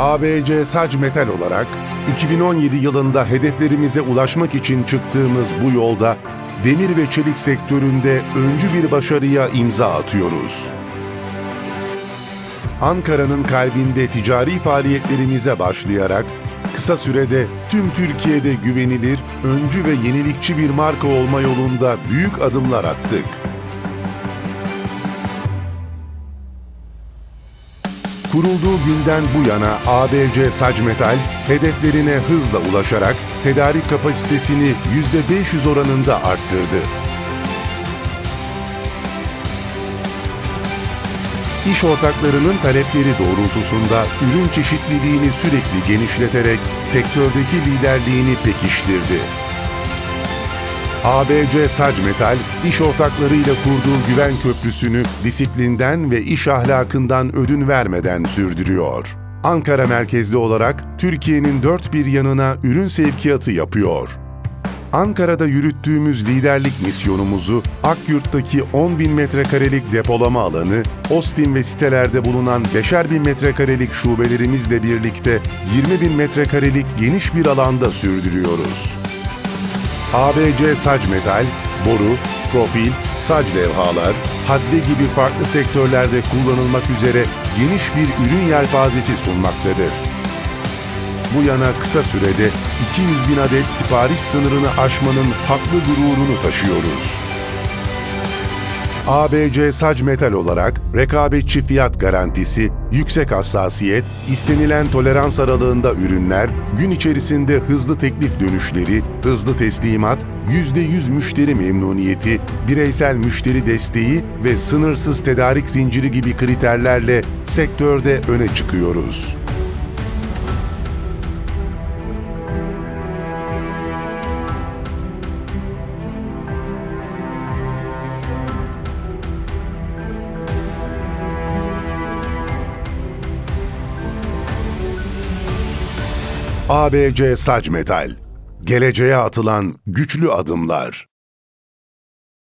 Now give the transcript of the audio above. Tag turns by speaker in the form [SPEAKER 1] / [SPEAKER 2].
[SPEAKER 1] ABC Sac Metal olarak 2017 yılında hedeflerimize ulaşmak için çıktığımız bu yolda demir ve çelik sektöründe öncü bir başarıya imza atıyoruz. Ankara'nın kalbinde ticari faaliyetlerimize başlayarak kısa sürede tüm Türkiye'de güvenilir, öncü ve yenilikçi bir marka olma yolunda büyük adımlar attık. Kurulduğu günden bu yana ABC Sac Metal hedeflerine hızla ulaşarak tedarik kapasitesini %500 oranında arttırdı. İş ortaklarının talepleri doğrultusunda ürün çeşitliliğini sürekli genişleterek sektördeki liderliğini pekiştirdi. ABC Sac Metal, iş ortaklarıyla kurduğu güven köprüsünü disiplinden ve iş ahlakından ödün vermeden sürdürüyor. Ankara merkezli olarak Türkiye'nin dört bir yanına ürün sevkiyatı yapıyor. Ankara'da yürüttüğümüz liderlik misyonumuzu Akyurt'taki 10 bin metrekarelik depolama alanı, Ostim ve sitelerde bulunan 5'er bin metrekarelik şubelerimizle birlikte 20 bin metrekarelik geniş bir alanda sürdürüyoruz. ABC Sac Metal, boru, profil, sac levhalar, hadde gibi farklı sektörlerde kullanılmak üzere geniş bir ürün yelpazesi sunmaktadır. Bu yana kısa sürede 200 bin adet sipariş sınırını aşmanın haklı gururunu taşıyoruz. ABC Sac Metal olarak rekabetçi fiyat garantisi, yüksek hassasiyet, istenilen tolerans aralığında ürünler, gün içerisinde hızlı teklif dönüşleri, hızlı teslimat, %100 müşteri memnuniyeti, bireysel müşteri desteği ve sınırsız tedarik zinciri gibi kriterlerle sektörde öne çıkıyoruz. ABC Sac Metal. Geleceğe atılan güçlü adımlar.